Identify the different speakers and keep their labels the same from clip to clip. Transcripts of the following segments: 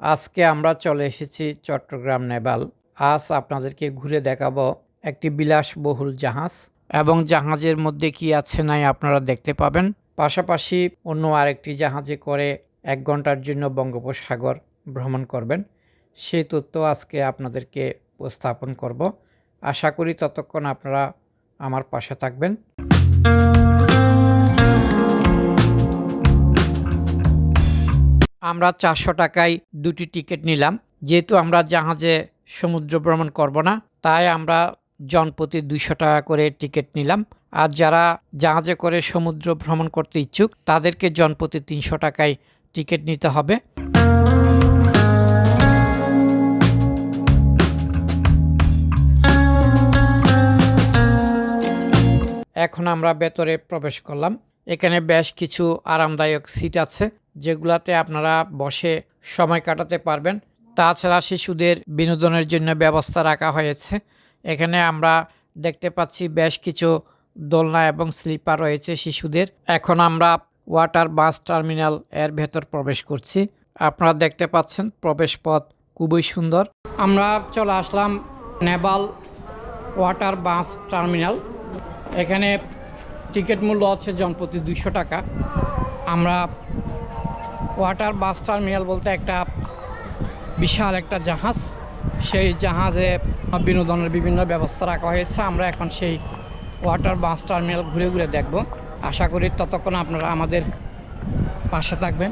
Speaker 1: আজকে আমরা চলে এসেছি চট্টগ্রাম নেভাল আজ আপনাদেরকে ঘুরে দেখাবো একটি বিলাসবহুল জাহাজ এবং জাহাজের মধ্যে কি আছে নাই আপনারা দেখতে পাবেন। পাশাপাশি অন্য আরেকটি জাহাজে করে এক ঘণ্টার জন্য বঙ্গোপসাগর ভ্রমণ করবেন। সেই তথ্য আজকে আপনাদেরকে উপস্থাপন করব। আশা করি ততক্ষণ আপনারা আমার পাশে থাকবেন। আমরা চারশো টাকায় দুটি টিকিট নিলাম। যেহেতু আমরা জাহাজে সমুদ্র ভ্রমণ করব না, তাই আমরা জনপ্রতি দুইশো টাকা করে টিকিট নিলাম। আর যারা জাহাজে করে সমুদ্র ভ্রমণ করতে ইচ্ছুক, তাদেরকে জনপ্রতি তিনশো টাকায় টিকিট নিতে হবে। এখন আমরা ভেতরে প্রবেশ করলাম। এখানে বেশ কিছু আরামদায়ক সিট আছে। যেগুলাতে আপনারা বসে সময় কাটাতে পারবেন। তাছাড়া শিশুদের বিনোদনের জন্য ব্যবস্থা রাখা হয়েছে। এখানে আমরা দেখতে পাচ্ছি বেশ কিছু দোলনা এবং স্লিপার রয়েছে শিশুদের। এখন আমরা ওয়াটার বাস টার্মিনাল এর ভেতর প্রবেশ করছি। আপনারা দেখতে পাচ্ছেন প্রবেশ পথ খুবই সুন্দর। আমরা চলে আসলাম নেভাল ওয়াটার বাস টার্মিনাল। এখানে টিকিট মূল্য হচ্ছে জনপ্রতি দুইশো টাকা। আমরা ওয়াটার বাস টার্মিনাল বলতে একটা বিশাল একটা জাহাজ। সেই জাহাজে বিনোদনের বিভিন্ন ব্যবস্থা রাখা হয়েছে। আমরা এখন সেই ওয়াটার বাস টার্মিনাল ঘুরে ঘুরে দেখব। আশা করি ততক্ষণ আপনারা আমাদের পাশে থাকবেন।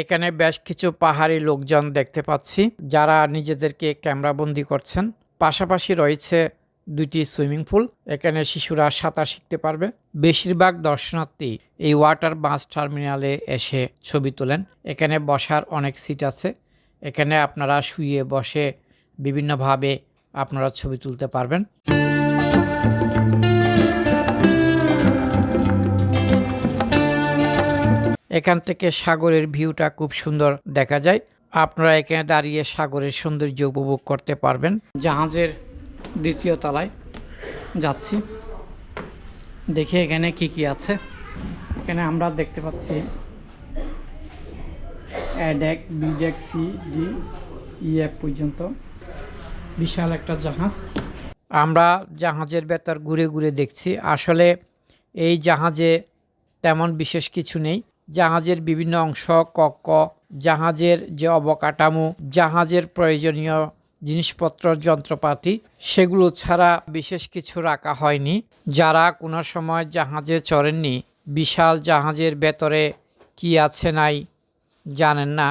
Speaker 1: এখানে বেশ কিছু পাহাড়ি লোকজন দেখতে পাচ্ছি যারা নিজেদেরকে ক্যামেরাবন্দি করছেন। পাশাপাশি রয়েছে দুটি সুইমিং পুল, এখানে শিশুরা সাঁতার শিখতে পারবে। বেশিরভাগ দর্শনার্থী এই ওয়াটার বাস টার্মিনালে এসে ছবি তোলেন। এখানে বসার অনেক সিট আছে। এখানে আপনারা শুয়ে বসে বিভিন্নভাবে আপনারা ছবি তুলতে পারবেন। এখান থেকে সাগরের ভিউটা খুব সুন্দর দেখা যায়। আপনারা এখানে দাঁড়িয়ে সাগরের সৌন্দর্য উপভোগ করতে পারবেন। জাহাজের দ্বিতীয় তলায় যাচ্ছি। দেখি এখানে কি কি আছে। এখানে আমরা দেখতে পাচ্ছি A deck B deck C D E F পর্যন্ত বিশাল একটা জাহাজ। আমরা জাহাজের ভেতর ঘুরে ঘুরে দেখছি। আসলে এই জাহাজে তেমন বিশেষ কিছু নেই। জাহাজের বিভিন্ন অংশ, কক্ষ, জাহাজের যে অবকাঠামো, জাহাজের প্রয়োজনীয় জিনিসপত্র, যন্ত্রপাতি, সেগুলো ছাড়া বিশেষ কিছু রাখা হয়নি। যারা কোনো সময় জাহাজে চড়েননি, বিশাল জাহাজের ভেতরে কি আছে নাই জানেন না।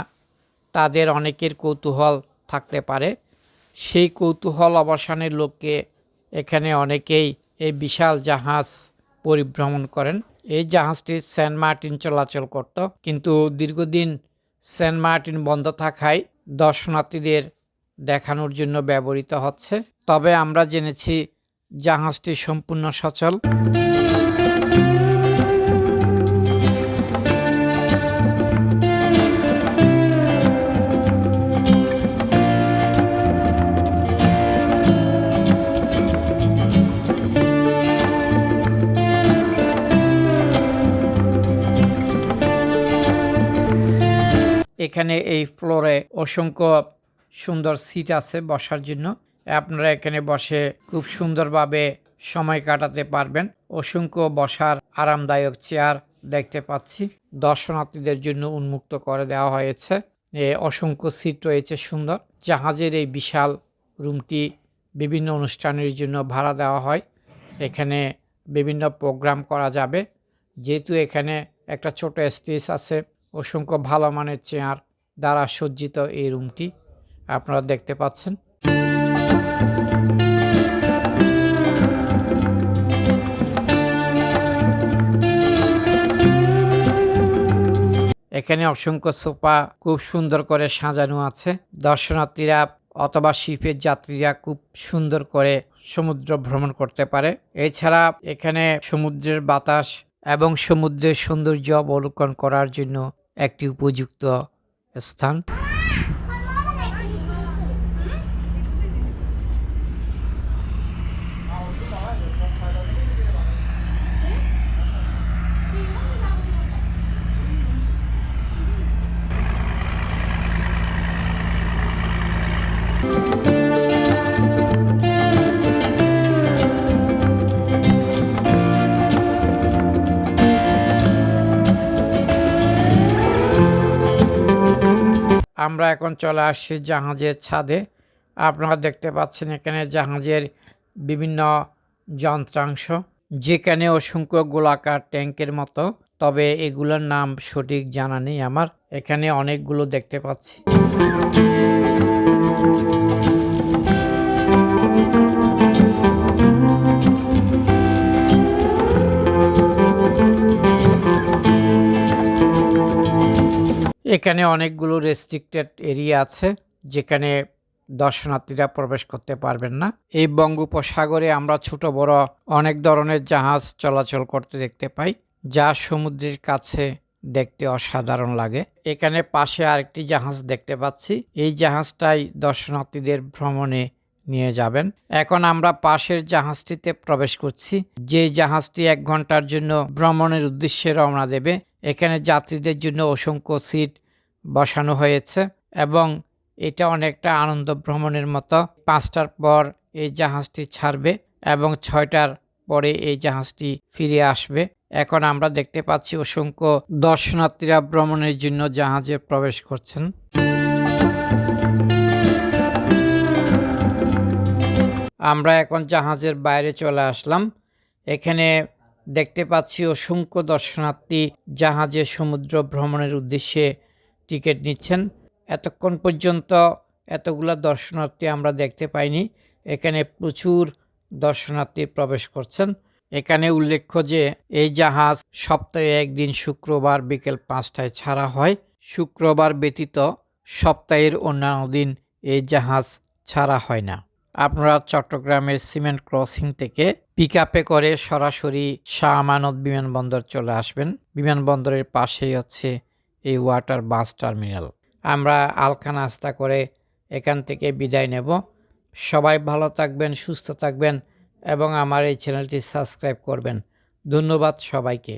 Speaker 1: তাদের অনেকের কৌতূহল থাকতে পারে। সেই কৌতূহল অবসানের লোককে এখানে অনেকেই এই বিশাল জাহাজ পরিভ্রমণ করেন। এই জাহাজটি সেন্ট মার্টিন চলাচল করত। কিন্তু দীর্ঘদিন সেন্ট মার্টিন বন্ধ থাকায় দর্শনার্থীদের দেখানোর জন্য ব্যবহৃত হচ্ছে। তবে আমরা জেনেছি জাহাজটি সম্পূর্ণ সচল। এখানে এই ফ্লোরে অসংখ্য সুন্দর সিট আছে বসার জন্য। আপনারা এখানে বসে খুব সুন্দরভাবে সময় কাটাতে পারবেন। অসংখ্য বসার আরামদায়ক চেয়ার দেখতে পাচ্ছি। দর্শনার্থীদের জন্য উন্মুক্ত করে দেওয়া হয়েছে। এ অসংখ্য সিট রয়েছে সুন্দর। জাহাজের এই বিশাল রুমটি বিভিন্ন অনুষ্ঠানের জন্য ভাড়া দেওয়া হয়। এখানে বিভিন্ন প্রোগ্রাম করা যাবে। যেহেতু এখানে একটা ছোট স্টেজ আছে অসংখ্য ভালো মানের চেয়ার দ্বারা সজ্জিত এই রুমটি আপনারা দেখতে পাচ্ছেন। এখানে অসংখ্য সোফা খুব সুন্দর করে সাজানো আছে। দর্শনার্থীরা অথবা শিপের যাত্রীরা খুব সুন্দর করে সমুদ্র ভ্রমণ করতে পারে। এছাড়া এখানে সমুদ্রের বাতাস এবং সমুদ্রের সৌন্দর্য অবলোকন করার জন্য একটি উপযুক্ত স্থান। আমরা এখন চলে আসছি জাহাজের ছাদে। আপনারা দেখতে পাচ্ছেন এখানে জাহাজের বিভিন্ন যন্ত্রাংশ, যেখানে অসংখ্য গোলাকার ট্যাঙ্কের মতো, তবে এগুলোর নাম সঠিক জানা নেই আমার। এখানে অনেকগুলো দেখতে পাচ্ছি। এখানে অনেকগুলো রেস্ট্রিক্টেড এরিয়া আছে, যেখানে দর্শনার্থীরা প্রবেশ করতে পারবেন না। এই বঙ্গোপসাগরে আমরা ছোট, বড় অনেক ধরনের জাহাজ চলাচল করতে দেখতে পাই, যা সমুদ্রের কাছে দেখতে অসাধারণ লাগে। এখানে পাশে আরেকটি জাহাজ দেখতে পাচ্ছি, এই জাহাজটাই দর্শনার্থীদের ভ্রমণে নিয়ে যাবেন। এখন আমরা পাশের জাহাজটিতে প্রবেশ করছি, যে জাহাজটি এক ঘণ্টার জন্য ভ্রমণের উদ্দেশ্যে রওনা দেবে এখানে যাত্রীদের জন্য অসংখ্য সিট বসানো হয়েছে এবং এটা অনেকটা আনন্দ ভ্রমণের মতো। পাঁচটার পর এই জাহাজটি ছাড়বে এবং ছয়টার পরে এই জাহাজটি ফিরে আসবে। এখন আমরা দেখতে পাচ্ছি অসংখ্য দর্শনার্থীরা ভ্রমণের জন্য জাহাজে প্রবেশ করছেন। আমরা এখন জাহাজের বাইরে চলে আসলাম। এখানে দেখতে পাচ্ছি অসংখ্য দর্শনার্থী জাহাজে সমুদ্র ভ্রমণের উদ্দেশ্যে টিকিট নিচ্ছেন। এতক্ষণ পর্যন্ত এতগুলা দর্শনার্থী আমরা দেখতে পাইনি। এখানে প্রচুর দর্শনার্থী প্রবেশ করছেন। এখানে উল্লেখ্য যে এই জাহাজ সপ্তাহে একদিন শুক্রবার বিকেল পাঁচটায় ছাড়া হয়। শুক্রবার ব্যতীত সপ্তাহের অন্যান্য দিন এই জাহাজ ছাড়া হয় না। আপনারা চট্টগ্রামের সিমেন্ট ক্রসিং থেকে পিক আপে করে সরাসরি শাহ আমানত বিমানবন্দর চলে আসবেন। বিমানবন্দরের পাশেই হচ্ছে এই ওয়াটার বাস টার্মিনাল। আমরা আলখা নাস্তা করে এখান থেকে বিদায় নেব। সবাই ভালো থাকবেন, সুস্থ থাকবেন এবং আমার এই চ্যানেলটি সাবস্ক্রাইব করবেন। ধন্যবাদ সবাইকে।